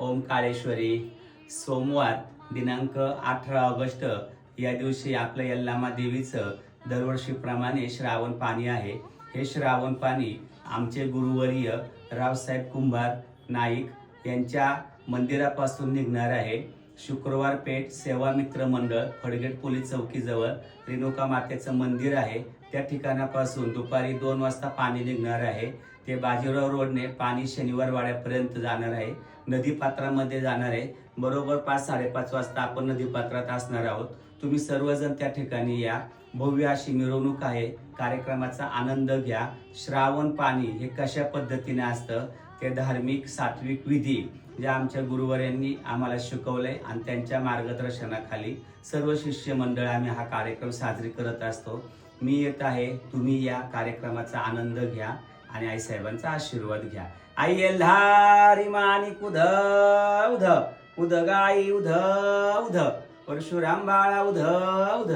ओंकारेश्वरी सोमवार दिनांक अठरा ऑगस्ट या दिवशी आपल्या यल्लामा देवीचं दरवर्षीप्रमाणे श्रावण पाणी आहे. हे श्रावण पाणी आमचे गुरुवर्य रावसाहेब कुंभार नाईक यांच्या मंदिरापासून निघणार आहे. शुक्रवार पेठ सेवा मित्र मंडळ फडगेट पोलीस चौकीजवळ रेणुका मातेचं मंदिर आहे. त्या ठिकाणापासून दुपारी दोन वाजता पाणी निघणार आहे. ते बाजीराव रोडने पाणी शनिवार वाड्यापर्यंत जाणार आहे. नदीपात्रामध्ये जाणार आहे. बरोबर पाच साडेपाच वाजता आपण नदीपात्रात असणार आहोत. तुम्ही सर्वजण त्या ठिकाणी या. भव्य अशी मिरवणूक आहे. कार्यक्रमाचा आनंद घ्या. श्रावण पाणी हे कशा पद्धतीने असतं? ते धार्मिक सात्विक विधी ज्या आमच्या गुरुवर्यांनी आम्हाला शिकवलंय आणि त्यांच्या मार्गदर्शनाखाली सर्व शिष्य मंडळ आम्ही हा कार्यक्रम साजरी करत असतो. मी येत आहे. तुम्ही या. कार्यक्रमाचा आनंद घ्या. आणि आई साहेबांचा आशीर्वाद घ्या. आई एल्हारी मानिक उध उध. उध गाई उध उध. परशुराम बाळा उध उध.